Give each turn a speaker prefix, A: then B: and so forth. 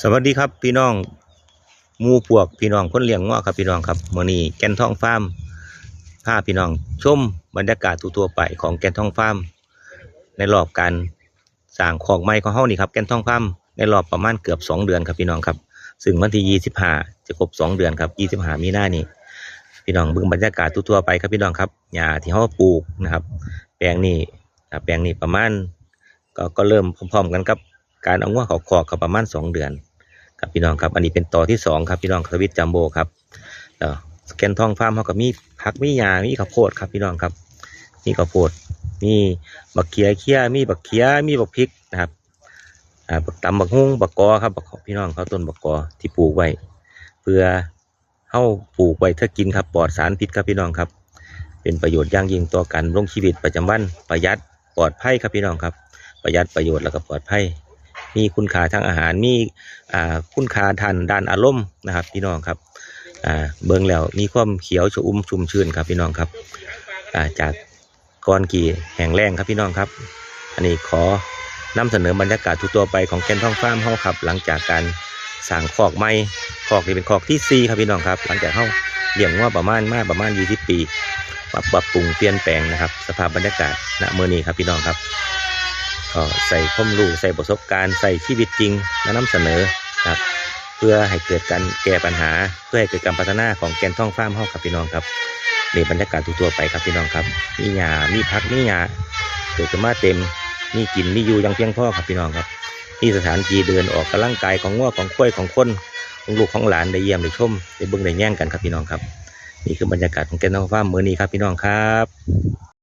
A: สวัสดีครับพี่น้องมูพวกพี่น้องคนเลี้ยงง้อครับพี่น้องครับมื้อนี้แกนทองฟาร์มพาพี่น้องชมบรรยากาศทั่วไปของแกนทองฟาร์มในรอบการสร้างของใหม่ของเฮานี่ครับแกนทองฟาร์มในรอบประมาณเกือบสองเดือนครับพี่น้องครับซึ่งวันที่25จะครบสองเดือนครับ25มีหน้านี่พี่น้องเบิ่งบรรยากาศทั่วไปครับพี่น้องครับหญ้าที่เฮาปลูกนะครับ แปลงนี้แปลงนี้ประมาณก็ก็เริ่มพร้อมๆกันกับการเอางัวเขาคอกกับประมาณสองเดือน ครับพี่น้องครับ อันนี้เป็นต่อที่สองครับพี่น้องสวิตจัมโบครับสแกนทองฟาร์มเขาก็มีผักมีหญ้ามีข้าวโพดครับพี่น้องครับ มีข้าวโพด มีบักเขียเขียมีบักเขียมีบักพริกนะครับอ่าบักตำบักฮุ้งบักกอครับบักพี่น้องเขาต้นบักกอที่ปลูกไว้ เพื่อเฮาปลูกไว้ถ้ากินครับปลอดสารพิษครับพี่น้องครับ เป็นประโยชน์ย่างยิ่งต่อการลงชีวิตประจำวันประหยัดปลอดภัยครับพี่น้องครับ ประหยัดประโยชน์แล้วก็ปลอดภัย มีคุณค่าทางอาหารมีคุณค่าทางด้านอารมณ์นะครับ พี่น้องครับเบิ่งแล้วมีความเขียวชอุ่มชุ่มชื่นครับพี่น้องครับาจากก้อนกี่แห่งแรงครับพี่น้องครับ อันนี้ขอนำเสนอบรรยากาศทุกตัวไปของแกนทองฟ้ามเฮาครับ หลังจากการสร้างคอกใหม่คอกนี้เป็นคอกที่สี่ครับพี่น้องครับ หลังจากเฮาเลี้ยงว่าประมาณมาประมาณ 20 ปีปรับปรับปรุงเปลี่ยนแปลงนะครับ สภาพบรรยากาศณเมื่อนี้ครับพี่น้องครับ ก็ใส่ความรู้ใส่ประสบการณ์ใส่ชีวิตจริงมานำเสนอครับ เพื่อให้เกิดการแก้ปัญหา เพื่อให้เกิดการพัฒนาของแกนท่องฟาร์มเฮาครับพี่น้องครับในบรรยากาศทั่วไปครับพี่น้องครับ มีหญ้ามีพักมีหญ้าเกิดขึ้นมาเต็มมีกินมีอยู่ยังเพียงพอครับพี่น้องครับนี่สถานที่เดินออกกำลังกายของงัวของกล้วยของคนของลูกของหลานได้เยี่ยมได้ชมได้เบิ่งได้แย่งกันครับพี่น้องครับ นี่คือบรรยากาศของแกนท่องฟาร์มมื้อนี้ครับพี่น้องครับ